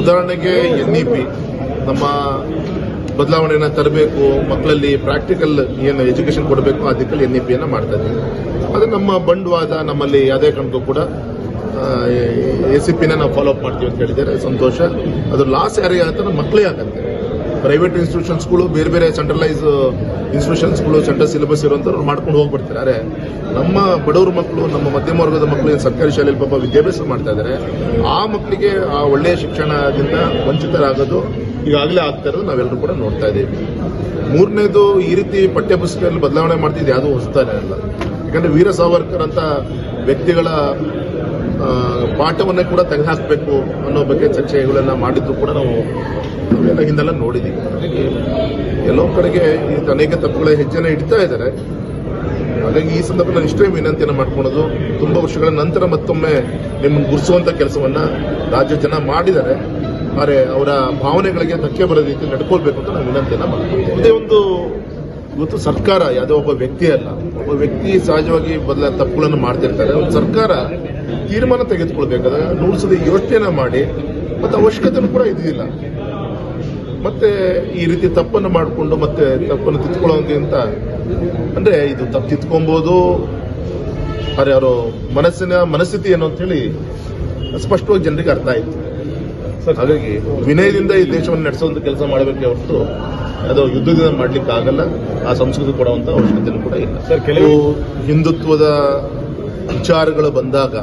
ಉದಾಹರಣೆಗೆ N E P ನಮ್ಮ ಬದಲಾವಣೆಯನ್ನು ತರಬೇಕು, ಮಕ್ಕಳಲ್ಲಿ ಪ್ರಾಕ್ಟಿಕಲ್ ಏನು ಎಜುಕೇಶನ್ ಕೊಡಬೇಕು, ಆ ದಿಕ್ಕಲ್ಲಿ ಎನ್ ಇ ಪಿಯನ್ನು ಮಾಡ್ತಾ ಇದ್ದೀವಿ. ಅದು ನಮ್ಮ ಬಂಡವಾದ, ನಮ್ಮಲ್ಲಿ ಯಾವುದೇ ಕಾರಣಕ್ಕೂ ಕೂಡ ಎ ಸಿ ಪಿನ ನಾವು ಫಾಲೋ ಅಪ್ ಮಾಡ್ತೀವಿ ಅಂತ ಹೇಳಿದ್ದಾರೆ. ಸಂತೋಷ. ಅದು ಲಾಸ್ ಯಾರಿಗೆ ಆಗುತ್ತೆ ಮಕ್ಕಳೇ ಆಗತ್ತೆ. ಪ್ರೈವೇಟ್ ಇನ್ಸ್ಟಿಟ್ಯೂಷನ್ಸ್ಗಳು ಬೇರೆ ಬೇರೆ ಸೆಂಟ್ರಲೈಸ್ ಇನ್ಸ್ಟಿಟ್ಯೂಷನ್ಸ್ಗಳು ಸೆಂಟ್ರಲ್ ಸಿಲೆಬಸ್ ಇರುವಂಥವ್ರು ಮಾಡ್ಕೊಂಡು ಹೋಗ್ಬಿಡ್ತಾರೆ. ಅರೆ ನಮ್ಮ ಬಡವರ ಮಕ್ಕಳು ನಮ್ಮ ಮಧ್ಯಮ ವರ್ಗದ ಮಕ್ಕಳು ಏನು ಸರ್ಕಾರಿ ಶಾಲೆಯಲ್ಲಿ ಪಾಪ ವಿದ್ಯಾಭ್ಯಾಸ ಮಾಡ್ತಾ ಇದ್ದಾರೆ ಆ ಮಕ್ಕಳಿಗೆ ಆ ಒಳ್ಳೆಯ ಶಿಕ್ಷಣದಿಂದ ವಂಚಿತರಾಗೋದು ಈಗಾಗಲೇ ಆಗ್ತಾ ಇರೋದು ನಾವೆಲ್ಲರೂ ಕೂಡ ನೋಡ್ತಾ ಇದ್ದೀವಿ. ಮೂರನೇದು ಈ ರೀತಿ ಪಠ್ಯಪುಸ್ತಕದಲ್ಲಿ ಬದಲಾವಣೆ ಮಾಡ್ತಿದ್ದು ಯಾವುದೂ ಹೊಸತಾನೆ ಅಲ್ಲ. ಯಾಕಂದರೆ ವೀರ ಸಾವರ್ಕರ್ ಅಂತ ವ್ಯಕ್ತಿಗಳ ಪಾಠವನ್ನೇ ಕೂಡ ತೆಗೆದುಹಾಕಬೇಕು ಅನ್ನೋ ಬಗ್ಗೆ ಚರ್ಚೆಗಳನ್ನ ಮಾಡಿದ್ರು ಕೂಡ ನಾವು ನಾವೆಲ್ಲ ಹಿಂದೆಲ್ಲ ನೋಡಿದ್ದೀವಿ ಎಲ್ಲೋ ಕಡೆಗೆ ಈ ಅನೇಕ ತಪ್ಪುಗಳ ಹೆಜ್ಜೆನ ಇಡ್ತಾ ಇದ್ದಾರೆ. ಹಾಗಾಗಿ ಈ ಸಂದರ್ಭದಲ್ಲಿ ಇಷ್ಟೇ ವಿನಂತಿಯನ್ನು ಮಾಡ್ಕೊಳ್ಳೋದು ತುಂಬಾ ವರ್ಷಗಳ ನಂತರ ಮತ್ತೊಮ್ಮೆ ನಿಮ್ಮನ್ನು ಗುರುಸುವಂತ ಕೆಲಸವನ್ನ ರಾಜ್ಯ ಜನ ಮಾಡಿದ್ದಾರೆ. ಆದರೆ ಅವರ ಭಾವನೆಗಳಿಗೆ ಧಕ್ಕೆ ಬರೋ ರೀತಿ ನಡ್ಕೊಳ್ಬೇಕು ಅಂತ ನಾವು ವಿನಂತಿಯನ್ನ ಮಾಡ್ತೀವಿ ಇದೇ ಒಂದು ಇವತ್ತು ಸರ್ಕಾರ ಯಾವುದೋ ಒಬ್ಬ ವ್ಯಕ್ತಿ ಅಲ್ಲ, ಒಬ್ಬ ವ್ಯಕ್ತಿ ಸಹಜವಾಗಿ ಬದಲ ತಪ್ಪುಗಳನ್ನು ಮಾಡ್ತಿರ್ತಾರೆ. ಒಂದು ಸರ್ಕಾರ ತೀರ್ಮಾನ ತೆಗೆದುಕೊಳ್ಬೇಕಾದ್ರೆ ನೂಡಿಸದ ಯೋಚನೆ ಮಾಡಿ, ಮತ್ತು ಅವಶ್ಯಕತೆನೂ ಕೂಡ ಇದಿಲ್ಲ ಮತ್ತೆ ಈ ರೀತಿ ತಪ್ಪನ್ನು ಮಾಡಿಕೊಂಡು ಮತ್ತೆ ತಪ್ಪನ್ನು ತಿದ್ಕೊಳ್ಳೋಂಗಿಂತ ಅಂದ್ರೆ ಇದು ತಪ್ಪು ತಿತ್ಕೊಬೋದು ಆದರೆ ಅವರು ಮನಸ್ಸಿನ ಮನಸ್ಥಿತಿ ಏನು ಅಂತ ಹೇಳಿ ಸ್ಪಷ್ಟವಾಗಿ ಜನರಿಗೆ ಅರ್ಥ ಆಯ್ತು. ಹಾಗಾಗಿ ವಿನಯದಿಂದ ಈ ದೇಶವನ್ನು ನಡೆಸುವಂತ ಕೆಲಸ ಮಾಡಬೇಕೆ ಹೊರತು ಅದು ಯುದ್ಧದಿಂದ ಮಾಡ್ಲಿಕ್ಕೆ ಆಗಲ್ಲ. ಆ ಸಂಸ್ಕೃತಿ ಕೊಡುವಂತ ಅವಶ್ಯಕತೆ ಕೂಡ ಇಲ್ಲ. ಸರ್, ಕೆಲವು- ಹಿಂದುತ್ವದ ವಿಚಾರಗಳು ಬಂದಾಗ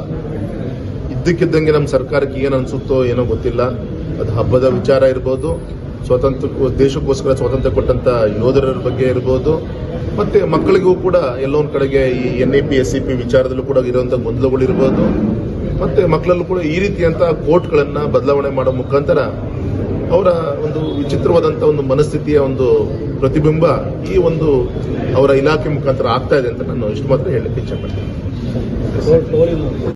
ಇದ್ದಕ್ಕಿದ್ದಂಗೆ ನಮ್ಮ ಸರ್ಕಾರಕ್ಕೆ ಏನು ಅನ್ಸುತ್ತೋ ಏನೋ ಗೊತ್ತಿಲ್ಲ. ಅದು ಹಬ್ಬದ ವಿಚಾರ ಇರ್ಬೋದು ಸ್ವಾತಂತ್ರ್ಯ ದೇಶಕ್ಕೋಸ್ಕರ ಸ್ವಾತಂತ್ರ್ಯ ಕೊಟ್ಟಂತ ಯೋಧರ ಬಗ್ಗೆ ಇರ್ಬೋದು ಮತ್ತೆ ಮಕ್ಕಳಿಗೂ ಕೂಡ ಎಲ್ಲೋ ಒಂದ್ ಕಡೆಗೆ ಈ N A P S C P ವಿಚಾರದಲ್ಲೂ ಕೂಡ ಇರುವಂತ ಗೊಂದಲಗಳು ಇರ್ಬೋದು. ಮತ್ತೆ ಮಕ್ಕಳಲ್ಲೂ ಕೂಡ ಈ ರೀತಿಯಂತಹ ಕೋರ್ಟ್ಗಳನ್ನ ಬದಲಾವಣೆ ಮಾಡೋ ಮುಖಾಂತರ ಅವರ ಒಂದು ವಿಚಿತ್ರವಾದಂತ ಒಂದು ಮನಸ್ಥಿತಿಯ ಒಂದು ಪ್ರತಿಬಿಂಬ ಈ ಒಂದು ಅವರ ಇಲಾಖೆ ಮುಖಾಂತರ ಆಗ್ತಾ ಇದೆ ಅಂತ ನಾನು ಇಷ್ಟು ಮಾತ್ರ ಹೇಳಲಿಕ್ಕೆ ಇಚ್ಛೆ ಪಡ್ತೀನಿ.